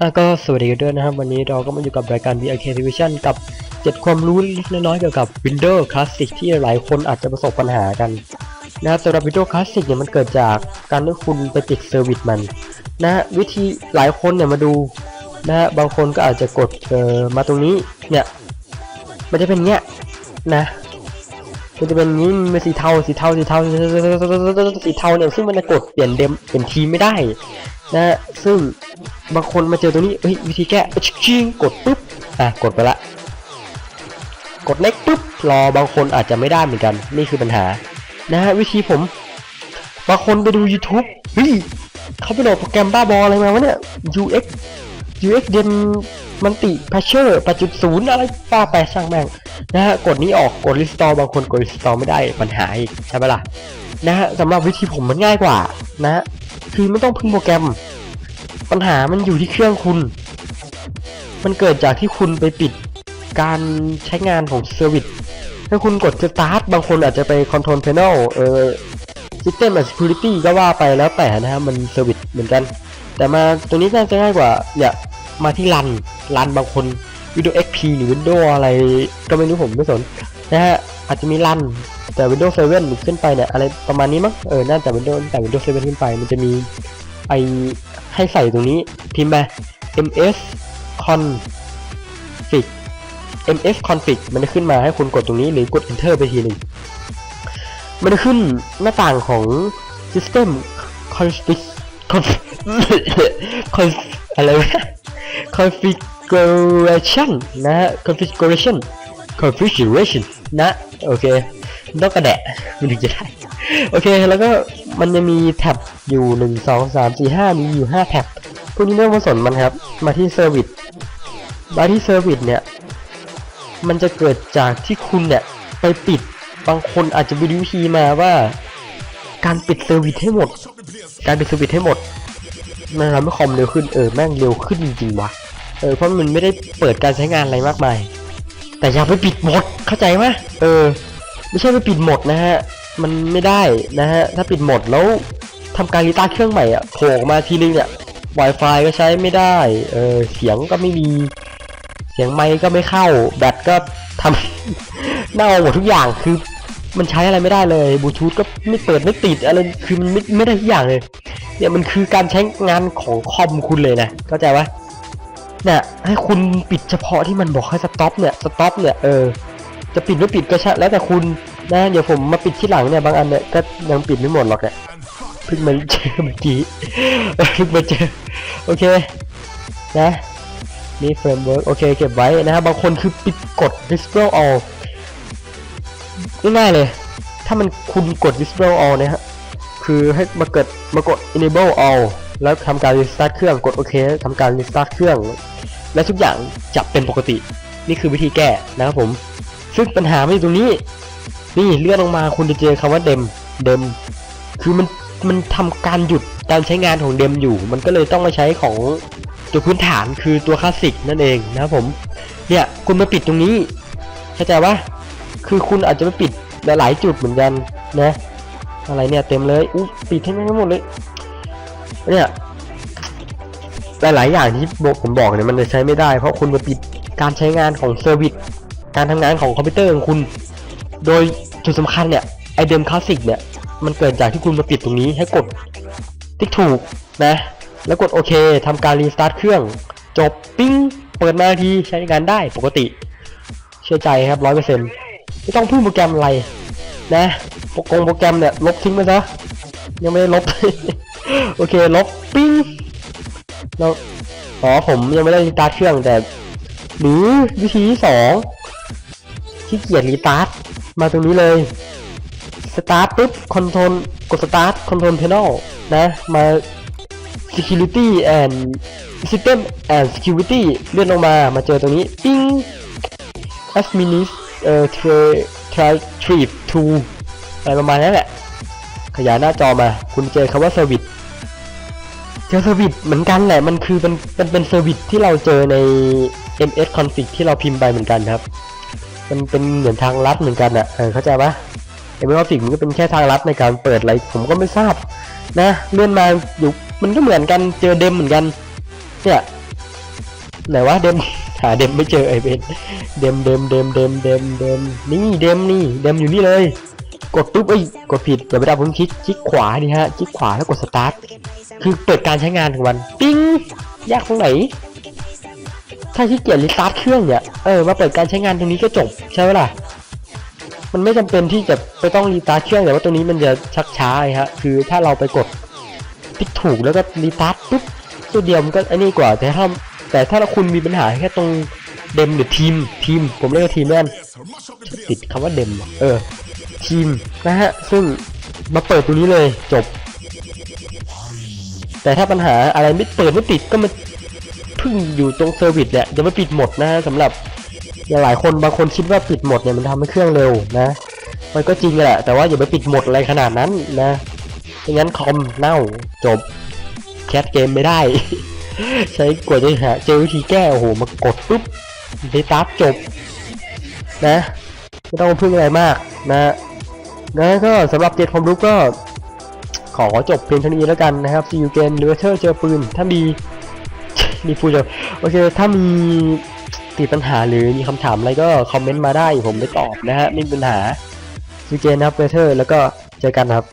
อะก็สวัสดีกันด้วยนะครับ วันนี้เราก็มาอยู่กับรายการ VRK Television กับ 7 ความรู้เล็กน้อยเกี่ยวกับ Windows Classic ที่หลายคนอาจจะประสบปัญหากันนะครับสำหรับ Windows Classic เนี่ยมันเกิดจากการที่คุณไปปิดเซอร์วิสมันนะวิธีหลายคนเนี่ยมาดูนะฮะบางคนก็อาจจะกดเอ่อมาตรงนี้เนี่ยมันจะเป็นเงี้ยนะ มันจะเป็นนี้มันเป็นสีเทาสีเทาสีเทาสีเทาเนี่ยซึ่งมันจะกดเปลี่ยนเดมเปลี่ยนทีไม่ได้นะซึ่งบางคนมาเจอตรงนี้เฮ้ยวิธีแก้ชิงกดปุ๊บอะกดไปละ กดเล็กปุ๊บรอบางคนอาจจะไม่ได้เหมือนกัน นี่คือปัญหา นะฮะวิธีผมบางคนไปดู YouTube เฮ้ยเขาไปโหลดโปรแกรมบ้าบออะไรมาวะเนี่ย UX UX เดน มันติแพชเชอร์8.0อะไรป้าไปช่างแม่งนะฮะกดนี้ออกกด restore บางคนกด restore ไม่ได้ปัญหาอีกใช่ไหมล่ะนะฮะสำหรับวิธีผมมันง่ายกว่านะ คือไม่ต้องพึ่งโปรแกรม ปัญหามันอยู่ที่เครื่องคุณ มันเกิดจากที่คุณไปปิดการใช้งานของเซอร์วิสถ้าคุณกด start บางคนอาจจะไป control panel เออ system and security ก็ว่าไปแล้วแต่นะฮะมันเซอร์วิสเหมือนกัน แต่มาตัวนี้น่าจะง่ายกว่าเนี่ยมาที่รัน รันบางคน Windows XP หรือ Windows อะไรก็ไม่รู้ผมไม่สนนะฮะอาจจะมีรันแต่ Windows 7ขึ้นไปเนี่ยอะไรประมาณนี้มั้งเออน่าจะ Windows แต่ Windows 7 ขึ้นไป มันจะมีไอให้ใส่ตรงนี้พิมพ์ไป ms config ms config มันจะขึ้นมาให้คุณกดตรงนี้หรือกด enter ไปทีหนึ่งมันจะขึ้นหน้าต่างของ system config conf- conf อะไรวะ configuration นะ configuration configuration นะโอเคต้องกระแดะมันถึงจะได้ โอเคแล้วก็มันจะมีแท็บอยู่1 2 3 4 5มีอยู่5แท็บพวกนี้ไม่ต้องมาสนมันครับ มาที่เซอร์วิสมาที่เซอร์วิสเนี่ย มันจะเกิดจากที่คุณเนี่ยไปปิดบางคนอาจจะไปดูวิธีมาว่า การปิดเซอร์วิสให้หมด การปิดเซอร์วิสให้หมดมันทำให้คอมเร็วขึ้นเออแม่งเร็วขึ้นจริงๆวะ เออเพราะมันไม่ได้เปิดการใช้งานอะไรมากมาย แต่อย่าไปปิดหมดเข้าใจไหมเออ ไม่ใช่ไปปิดหมดนะฮะมันไม่ได้นะฮะถ้าปิดหมดแล้วทำการรีตาร์เครื่องใหม่อะโผล่มาทีนึงเนี่ย Wi-Fi ก็ใช้ไม่ได้เออเสียงก็ไม่มีเสียงไมค์ก็ไม่เข้าแบตก็ทำเน่าหมดทุกอย่างคือมันใช้อะไรไม่ได้เลยบลูทูธก็ไม่เปิดไม่ติดอะไรคือมันไม่ไม่ได้ทุกอย่างเลยเนี่ยมันคือการใช้งานของคอมคุณเลยนะเข้าใจปะ เนี่ยให้คุณปิดเฉพาะที่มันบอกให้สต็อปเนี่ยสต็อปเนี่ยเออจะปิดไม่ปิดก็ใช่แล้วแต่คุณนะเดี๋ยวผมมาปิดที่หลังเนี่ยบางอันเนี่ยก็ยังปิดไม่หมดหรอกเนี่ยเพิ่งมาเจอเมื่อกี้เพิ่งมาเจอโอเคนะนี่เฟรมเวิร์กโอเคเก็บไว้นะครับบางคนคือปิดกด display all ง่ายๆเลย ถ้ามันคุณกด display all เนี่ยฮะคือให้มาเกิดมากด enable all แล้วทำการ restart เครื่องกดโอเคทำการ restart เครื่อง และทุกอย่างจะเป็นปกติ นี่คือวิธีแก้นะครับผม ซึ่งปัญหาไม่อยู่ตรงนี้ นี่เลื่อนลงมาคุณจะเจอคำว่าเดมเดมคือมันมันทำการหยุดการใช้งานของเดมอยู่ มันก็เลยต้องมาใช้ของตัวพื้นฐานคือตัวคลาสสิกนั่นเองนะครับผม เนี่ยคุณมาปิดตรงนี้เข้าใจว่าคือคุณอาจจะไปปิดหลายจุดเหมือนกันนะ อะไรเนี่ยเต็มเลยอู้ปิดให้ม่งหมดเลย เนี่ยหลายๆอย่างที่ผมบอกเนี่ยมันจะใช้ไม่ได้ เพราะคุณมาปิดการใช้งานของเซอร์วิสการทำงานของคอมพิวเตอร์ของคุณ โดยจุดสำคัญเนี่ยไอเดิมคลาสสิกเนี่ยมันเกิดจากที่คุณมาปิดตรงนี้ให้กดติ๊กถูกนะ แล้วกดโอเคทำการรีสตาร์ทเครื่อง จบปิ้งเปิดมาทีใช้งานได้ปกติ เชื่อใจครับร้อยเปอร์เซ็นต์ไม่ต้องพึ่งโปรแกรมอะไรนะโปรกงโปรแกรมเนี่ยลบทิ้งไปซะยังไม่ได้ลบ โอเคลบปิ้งแล้วอ๋อผมยังไม่ได้รีตาร์ทเครื่องแต่ หรือวิธีที่สองที่เกียจรีตาร์ทมาตรงนี้เลยสตาร์ทปุ๊บคอนโทรลกดสตาร์ทคอนโทรลเพนอลนะ มา security and system and security เลื่อนลงมามาเจอตรงนี้ ปิ้ง administ เอ่อ tra- trip to อะไรประมาณนั้นแหละ ขยายหน้าจอมา คุณเจอคำว่า service เจอเซอร์วิสเหมือนกันแหละมันคือเป็นเป็นเป็นเซอร์วิสที่เราเจอใน ms config ที่เราพิมพ์ไปเหมือนกันครับ มันเป็นเหมือนทางลัดเหมือนกันอะเออเข้าใจปะ ms config มันก็เป็นแค่ทางลัดในการเปิดอะไรผมก็ไม่ทราบ นะเลื่อนมาอยู่มันก็เหมือนกันเจอเดมเหมือนกันเนี่ยไหนวะเดมหาเดมไม่เจอไอเบนเดมเดมเดมเดมเดมเดมนี่เดมนี่เดมอยู่นี่เลย กดปุ๊บเอ้ยกดผิดเดี๋ยวไปดับผมคลิกคลิกขวาดิฮะคลิกขวาแล้วกดสตาร์ทคือเปิดการใช้งานของมันปิ้งยากตรงไหนถ้าขี้เกียจรีสตาร์ทเครื่องเนี่ยเออมาเปิดการใช้งานตรงนี้ก็จบใช่ไหมล่ะมันไม่จำเป็นที่จะไปต้องรีสตาร์ทเครื่องแต่ว่าตรงนี้มันจะชักช้าไงฮะคือถ้าเราไปกดพิกถูกแล้วก็รีสตาร์ทปุ๊บตัวเดียวมันก็อ้นี่กว่าแต่ถ้าแต่ถ้าคุณมีปัญหาแค่ตรงเดมหรือทีมทีมผมเรียกว่าทีมแม่นติดคำว่าเดมเออ ทีมนะฮะ ซึ่งมาเปิดตัวนี้เลยจบ แต่ถ้าปัญหาอะไรไม่เปิดไม่ติดก็มาพึ่งอยู่ตรงเซอร์วิสเนี่ยจะไม่ปิดหมดนะฮะสำหรับอย่างหลายคนบางคนคิดว่าปิดหมดเนี่ยมันทำให้เครื่องเร็วนะมันก็จริงแหละ แต่ว่าอย่าไปปิดหมดอะไรขนาดนั้นนะไม่งั้นคอมเน่าจบแคสเกมไม่ได้ ใช้กว่าจะหาเจอวิธีแก้โอ้โหมากดปุ๊บได้ตับจบนะ ไม่ต้องพึ่งอะไรมากนะ นะก็สำหรับเจ็ดความรู้ก็ ขอจบเพียงเท่านี้แล้วกันนะครับซีอูเกนหรือว่าเธอเจอปืน ถ้ามีมีฟูจะโอเค ถ้ามีติดปัญหาหรือมีคำถามอะไรก็คอมเมนต์มาได้ผมไปตอบนะฮะไม่มีปัญหาซีเกนนะครับเวเทอร์แล้วก็เจอกันครับ